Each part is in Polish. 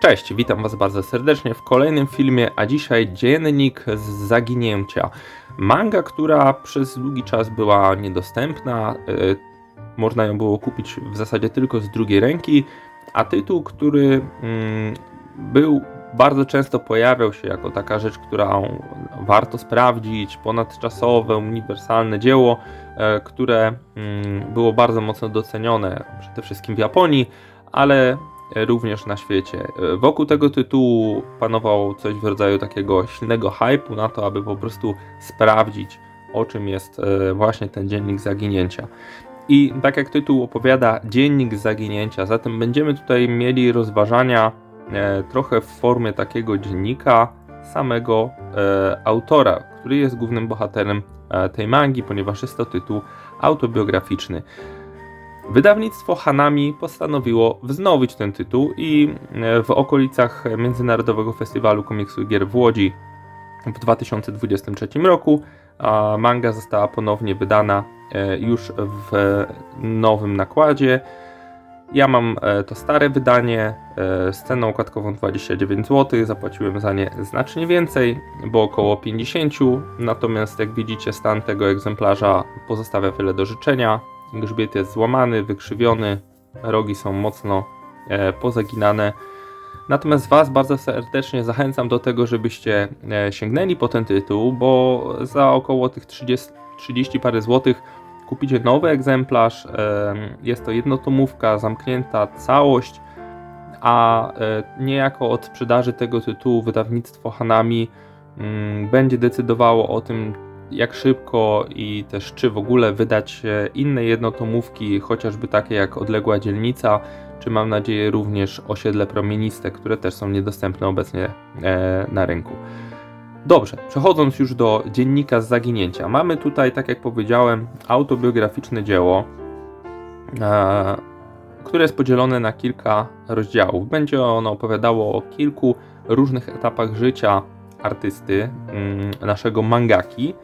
Cześć, witam Was bardzo serdecznie w kolejnym filmie, a dzisiaj Dziennik z Zaginięcia. Manga, która przez długi czas była niedostępna, y, można ją było kupić w zasadzie tylko z drugiej ręki, a tytuł, który mm, był bardzo często pojawiał się jako taka rzecz, którą warto sprawdzić, ponadczasowe, uniwersalne dzieło, e, które mm, było bardzo mocno docenione przede wszystkim w Japonii, ale również na świecie. Wokół tego tytułu panował coś w rodzaju takiego silnego hypu na to, aby po prostu sprawdzić, o czym jest e, właśnie ten dziennik zaginięcia. I tak jak tytuł opowiada, dziennik zaginięcia, zatem będziemy tutaj mieli rozważania e, trochę w formie takiego dziennika samego e, autora, który jest głównym bohaterem tej mangi, ponieważ jest to tytuł autobiograficzny. Wydawnictwo Hanami postanowiło wznowić ten tytuł i e, w okolicach Międzynarodowego Festiwalu Komiksu i Gier w Łodzi w 2023 roku manga została ponownie wydana e, już w nowym nakładzie. Ja mam e, to stare wydanie z ceną okładkową 29 zł, zapłaciłem za nie znacznie więcej, bo około 50, natomiast jak widzicie stan tego egzemplarza pozostawia wiele do życzenia. Grzbiet jest złamany, wykrzywiony, rogi są mocno e, pozaginane. Natomiast Was bardzo serdecznie zachęcam do tego, żebyście e, sięgnęli po ten tytuł, bo za około tych 30, 30 parę złotych kupicie nowy egzemplarz. E, jest to jednotomówka, zamknięta całość, a niejako od sprzedaży tego tytułu wydawnictwo Hanami mm, będzie decydowało o tym, jak szybko i też czy w ogóle wydać inne jednotomówki, chociażby takie jak Odległa Dzielnica, czy mam nadzieję również Osiedle Promieniste, które też są niedostępne obecnie e, na rynku. Dobrze, przechodząc już do dziennika z zaginięcia. Mamy tutaj, tak jak powiedziałem, autobiograficzne dzieło, e, które jest podzielone na kilka rozdziałów. Będzie ono opowiadało o kilku różnych etapach życia artysty, mm, naszego mangaki,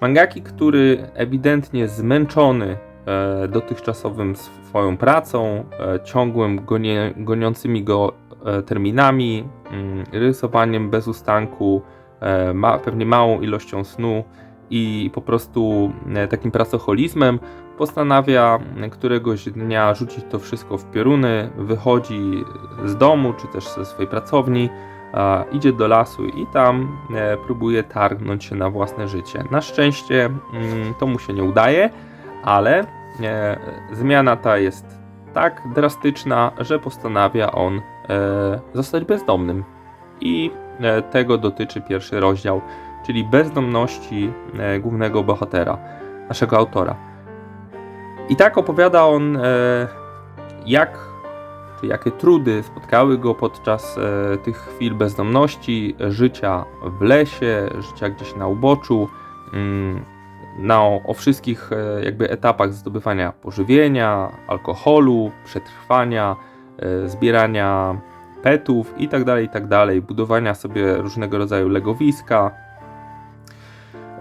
Mangaki, który ewidentnie zmęczony e, dotychczasowym swoją pracą, e, ciągłym gonie, goniącymi go e, terminami, mm, rysowaniem bez ustanku, ma, pewnie małą ilością snu i po prostu takim pracoholizmem postanawia któregoś dnia rzucić to wszystko w pioruny, wychodzi z domu czy też ze swojej pracowni, idzie do lasu i tam e, próbuje targnąć się na własne życie. Na szczęście mm, to mu się nie udaje, ale e, zmiana ta jest tak drastyczna, że postanawia on e, zostać bezdomnym. I tego dotyczy pierwszy rozdział, czyli bezdomności głównego bohatera, naszego autora. I tak opowiada on, jak czy jakie trudy spotkały go podczas e, tych chwil bezdomności, życia w lesie, życia gdzieś na uboczu, mm, na, o wszystkich e, jakby etapach zdobywania pożywienia, alkoholu, przetrwania, e, zbierania petów itd., tak itd., tak budowania sobie różnego rodzaju legowiska,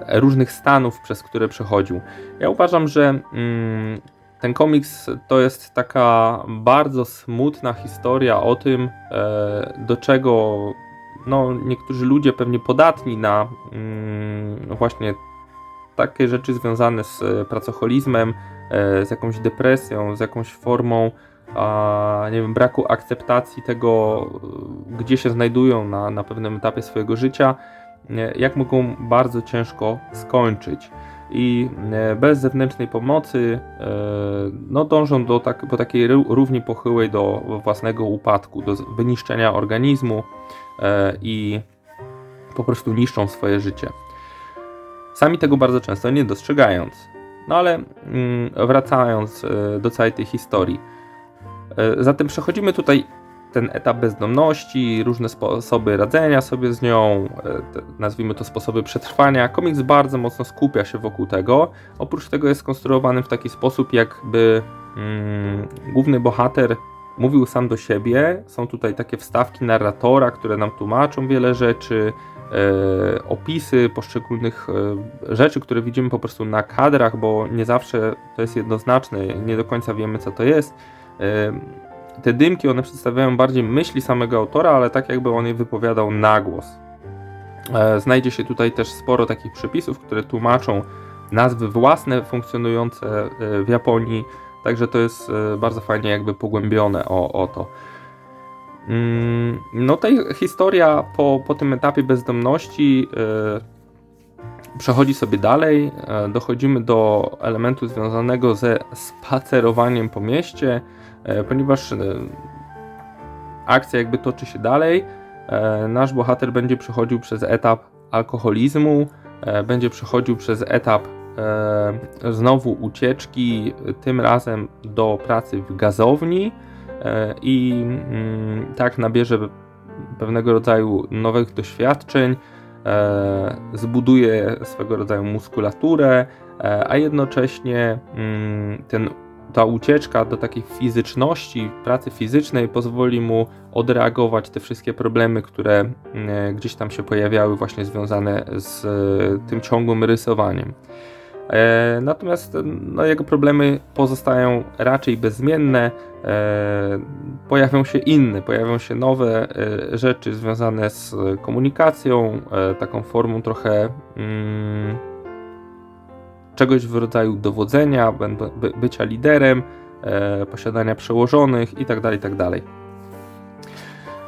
różnych stanów, przez które przechodził. Ja uważam, że mm, ten komiks to jest taka bardzo smutna historia o tym, e, do czego no, niektórzy ludzie pewnie podatni na mm, właśnie takie rzeczy związane z pracoholizmem, e, z jakąś depresją, z jakąś formą nie wiem, braku akceptacji tego, gdzie się znajdują na, na pewnym etapie swojego życia, jak mogą bardzo ciężko skończyć i e, bez zewnętrznej pomocy e, no, dążą do, tak, do takiej równi pochyłej do własnego upadku, do wyniszczenia organizmu e, i po prostu niszczą swoje życie. Sami tego bardzo często nie dostrzegając. No ale mm, wracając do całej tej historii. Zatem przechodzimy tutaj ten etap bezdomności, różne sposoby radzenia sobie z nią, e, nazwijmy to sposoby przetrwania. Komiks bardzo mocno skupia się wokół tego. Oprócz tego jest skonstruowany w taki sposób, jakby mm, główny bohater mówił sam do siebie. Są tutaj takie wstawki narratora, które nam tłumaczą wiele rzeczy. E, opisy poszczególnych e, rzeczy, które widzimy po prostu na kadrach, bo nie zawsze to jest jednoznaczne, nie do końca wiemy co to jest. E, te dymki, one przedstawiają bardziej myśli samego autora, ale tak jakby on je wypowiadał na głos. E, znajdzie się tutaj też sporo takich przepisów, które tłumaczą nazwy własne funkcjonujące e, w Japonii, także to jest e, bardzo fajnie jakby pogłębione o, o to. Mm, no ta historia po, po tym etapie bezdomności przechodzi sobie dalej. Dochodzimy do elementu związanego ze spacerowaniem po mieście, ponieważ akcja jakby toczy się dalej. Nasz bohater będzie przechodził przez etap alkoholizmu, będzie przechodził przez etap e, znowu ucieczki, tym razem do pracy w gazowni e, i mm, tak nabierze pewnego rodzaju nowych doświadczeń, e, zbuduje swego rodzaju muskulaturę, e, a jednocześnie mm, ten ta ucieczka do takiej fizyczności, pracy fizycznej pozwoli mu odreagować te wszystkie problemy, które mm, gdzieś tam się pojawiały, właśnie związane z tym ciągłym rysowaniem. E, natomiast no, jego problemy pozostają raczej bezmienne. E, pojawią się inne, pojawią się nowe e, rzeczy związane z komunikacją, taką formą trochę mm, czegoś w rodzaju dowodzenia, bycia liderem, posiadania przełożonych itd. Tak itd. Tak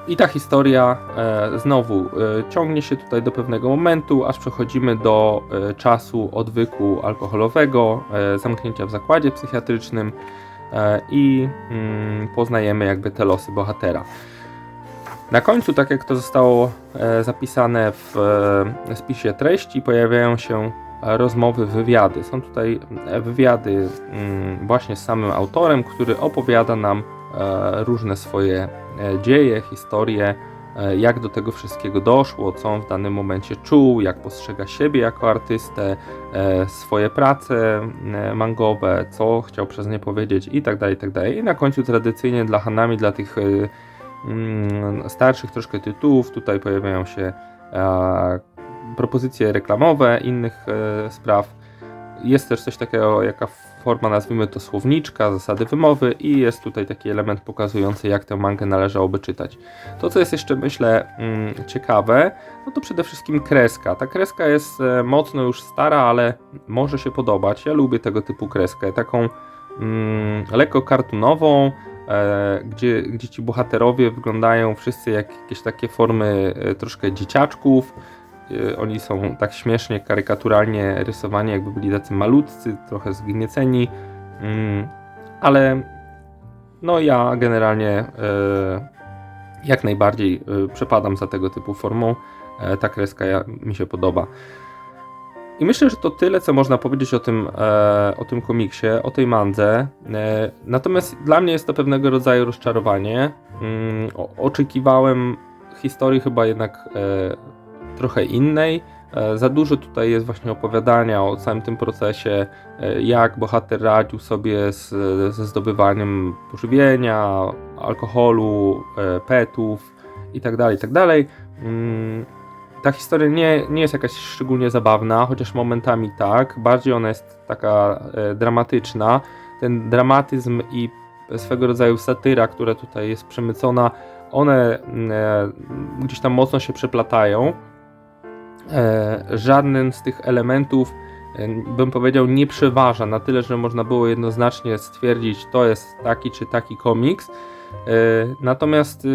i ta historia e, znowu e, ciągnie się tutaj do pewnego momentu, aż przechodzimy do e, czasu odwyku alkoholowego, e, zamknięcia w zakładzie psychiatrycznym e, i mm, poznajemy jakby te losy bohatera. Na końcu, tak jak to zostało e, zapisane w spisie treści, pojawiają się rozmowy, wywiady. Są tutaj wywiady mm, właśnie z samym autorem, który opowiada nam różne swoje E, dzieje, historię, e, jak do tego wszystkiego doszło, co on w danym momencie czuł, jak postrzega siebie jako artystę, e, swoje prace mangowe, co chciał przez nie powiedzieć itd., tak itd. Tak I na końcu tradycyjnie dla Hanami, dla tych mm, starszych troszkę tytułów, tutaj pojawiają się propozycje reklamowe innych spraw. Jest też coś takiego, jaka forma, nazwijmy to słowniczka, zasady wymowy i jest tutaj taki element pokazujący, jak tę mangę należałoby czytać. To, co jest jeszcze, myślę, mm, ciekawe, no to przede wszystkim kreska. Ta kreska jest e, mocno już stara, ale może się podobać. Ja lubię tego typu kreskę, taką mm, lekko kartunową, e, gdzie, gdzie ci bohaterowie wyglądają wszyscy jak jakieś takie formy e, troszkę dzieciaczków, oni są tak śmiesznie, karykaturalnie rysowani, jakby byli tacy malutcy, trochę zgnieceni, mm, ale no ja generalnie y, jak najbardziej y, przepadam za tego typu formą. E, ta kreska mi się podoba. I myślę, że to tyle, co można powiedzieć o tym, e, o tym komiksie, o tej mandze. E, natomiast dla mnie jest to pewnego rodzaju rozczarowanie. Mm, oczekiwałem historii chyba jednak trochę innej. E, za dużo tutaj jest właśnie opowiadania o całym tym procesie, e, jak bohater radził sobie z, ze zdobywaniem pożywienia, alkoholu, e, petów itd. Tak itd. Tak mm, ta historia nie, nie jest jakaś szczególnie zabawna, chociaż momentami tak. Bardziej ona jest taka dramatyczna. Ten dramatyzm i swego rodzaju satyra, która tutaj jest przemycona, one gdzieś tam mocno się przeplatają. E, żadnym z tych elementów e, bym powiedział nie przeważa na tyle, że można było jednoznacznie stwierdzić to jest taki czy taki komiks. E, natomiast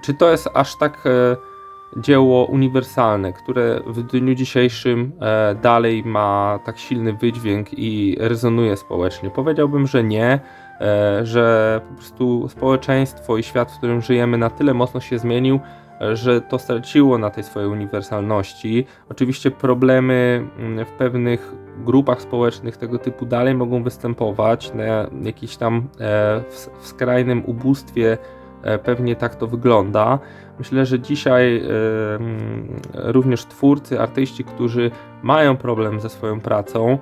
czy to jest aż tak dzieło uniwersalne, które w dniu dzisiejszym dalej ma tak silny wydźwięk i rezonuje społecznie? Powiedziałbym, że nie, że po prostu społeczeństwo i świat, w którym żyjemy, na tyle mocno się zmienił, że to straciło na tej swojej uniwersalności. Oczywiście problemy mm, w pewnych grupach społecznych tego typu dalej mogą występować, na jakimś tam e, w skrajnym ubóstwie e, pewnie tak to wygląda. Myślę, że dzisiaj e, mm, również twórcy, artyści, którzy mają problem ze swoją pracą,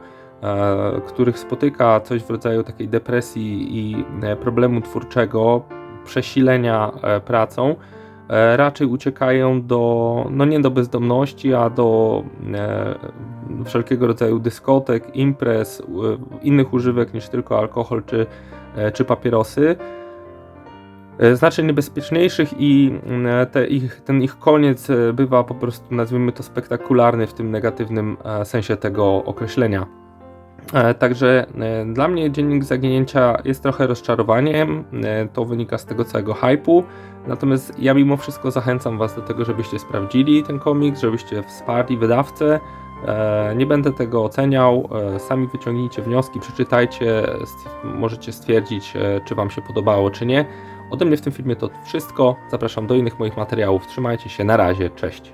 których spotyka coś w rodzaju takiej depresji i problemu twórczego, przesilenia pracą, raczej uciekają do, no nie do bezdomności, a do e, wszelkiego rodzaju dyskotek, imprez, e, innych używek niż tylko alkohol czy, e, czy papierosy. E, Znacznie niebezpieczniejszych i mm, te ich, ten ich koniec e, bywa po prostu, nazwijmy to, spektakularny w tym negatywnym e, sensie tego określenia. E, Także e, dla mnie Dziennik Zaginięcia jest trochę rozczarowaniem. e, To wynika z tego całego hypu. Natomiast ja mimo wszystko zachęcam Was do tego, żebyście sprawdzili ten komiks, żebyście wsparli wydawcę. Nie będę tego oceniał. Sami wyciągnijcie wnioski, przeczytajcie. Możecie stwierdzić, czy Wam się podobało, czy nie. Ode mnie w tym filmie to wszystko. Zapraszam do innych moich materiałów. Trzymajcie się. Na razie. Cześć.